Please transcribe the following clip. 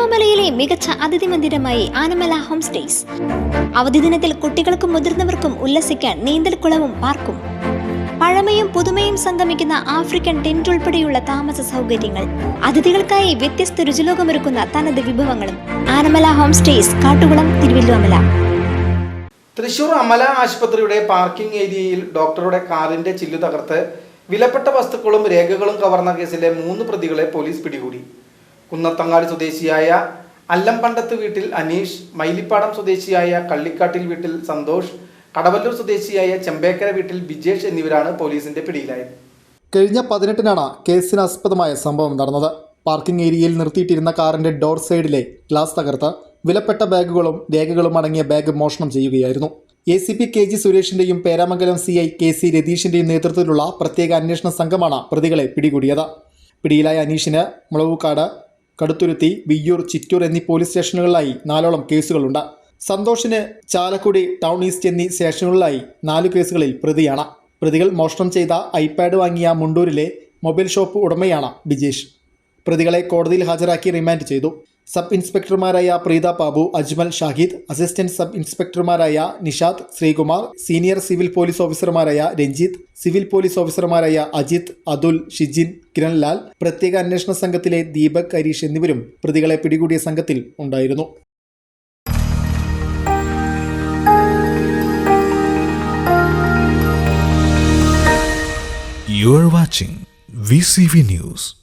തിരുവല്ലോമലയിലെ മികച്ച അതിഥി മന്ദിരമായി Anamala home stays. അവധി ദിനത്തിൽ കുട്ടികൾക്കും മുതിർന്നവർക്കും ഉല്ലസിക്കാൻ നീന്തൽക്കുളവും പാർക്കും. പഴമയും പുതുമയും സംഗമിക്കുന്ന ആഫ്രിക്കൻ ടെന്റ് ഉൾപ്പെടെയുള്ള താമസ സൗകര്യങ്ങൾ. അതിഥികൾക്കായി വ്യത്യസ്ത രുചിലോകമൊരുക്കുന്ന തനത് വിഭവങ്ങളും. ആനമല ഹോം സ്റ്റേസ് കാട്ടുകുളം തിരുവല്ലോമല തൃശൂർ അമല ആശുപത്രിയുടെ പാർക്കിംഗ് ഏരിയയിൽ ഡോക്ടറുടെ കാറിന്റെ ചില്ലു തകർത്ത് വിലപ്പെട്ട വസ്തുക്കളും രേഖകളും കവർന്ന കേസിലെ മൂന്ന് പ്രതികളെ പോലീസ് പിടികൂടി. കുന്നത്തങ്ങാടി സ്വദേശിയായ അല്ലംപണ്ടത്ത് വീട്ടിൽ അനീഷ് മൈലിപ്പാടം സ്വദേശിയായ കള്ളിക്കാട്ടിൽ വീട്ടിൽ സന്തോഷ് കടവല്ലൂർ സ്വദേശിയായ ചെമ്പേക്കര വീട്ടിൽ ബിജേഷ് എന്നിവരാണ് പോലീസിന്റെ പിടിയിലായത്. കഴിഞ്ഞ പതിനെട്ടിനാണ് കേസിനാസ്പദമായ സംഭവം നടന്നത്. പാർക്കിംഗ് ഏരിയയിൽ നിർത്തിയിട്ടിരുന്ന കാറിന്റെ ഡോർ സൈഡിലെ ഗ്ലാസ് തകർത്ത് വിലപ്പെട്ട ബാഗുകളും രേഖകളും അടങ്ങിയ ബാഗ് മോഷണം ചെയ്യുകയായിരുന്നു. A C P K G സുരേഷിന്റെയും Peramangalam C I K C രതീഷിന്റെയും നേതൃത്വത്തിലുള്ള പ്രത്യേക അന്വേഷണ സംഘമാണ് പ്രതികളെ പിടികൂടിയത്. പിടിയിലായ അനീഷിന് മുളവുകാട് കടുത്തുരുത്തി വിയ്യൂർ ചിറ്റൂർ എന്നീ പോലീസ് സ്റ്റേഷനുകളിലായി നാലോളം കേസുകളുണ്ട്. സന്തോഷിന് ചാലക്കുടി ടൗൺ ഈസ്റ്റ് എന്നീ സ്റ്റേഷനുകളിലായി നാല് കേസുകളിൽ പ്രതിയാണ്. പ്രതികൾ മോഷണം ചെയ്ത ഐപാഡ് വാങ്ങിയ മുണ്ടൂരിലെ മൊബൈൽ ഷോപ്പ് ഉടമയാണ് ബിജേഷ്. പ്രതികളെ കോടതിയിൽ ഹാജരാക്കി റിമാൻഡ് ചെയ്തു. സബ് ഇൻസ്പെക്ടർമാരായ Preetha Babu Ajmal Shahid assistant sub ഇൻസ്പെക്ടർമാരായ Nishad Sreekumar senior civil police ഓഫീസർമാരായ രഞ്ജിത്ത് സിവിൽ പോലീസ് ഓഫീസർമാരായ അജിത് അതുൽ ഷിജിൻ കിരൺലാൽ പ്രത്യേക അന്വേഷണ സംഘത്തിലെ ദീപക് ഹരീഷ് എന്നിവരും പ്രതികളെ പിടികൂടിയ സംഘത്തിൽ ഉണ്ടായിരുന്നു You are watching VCV News.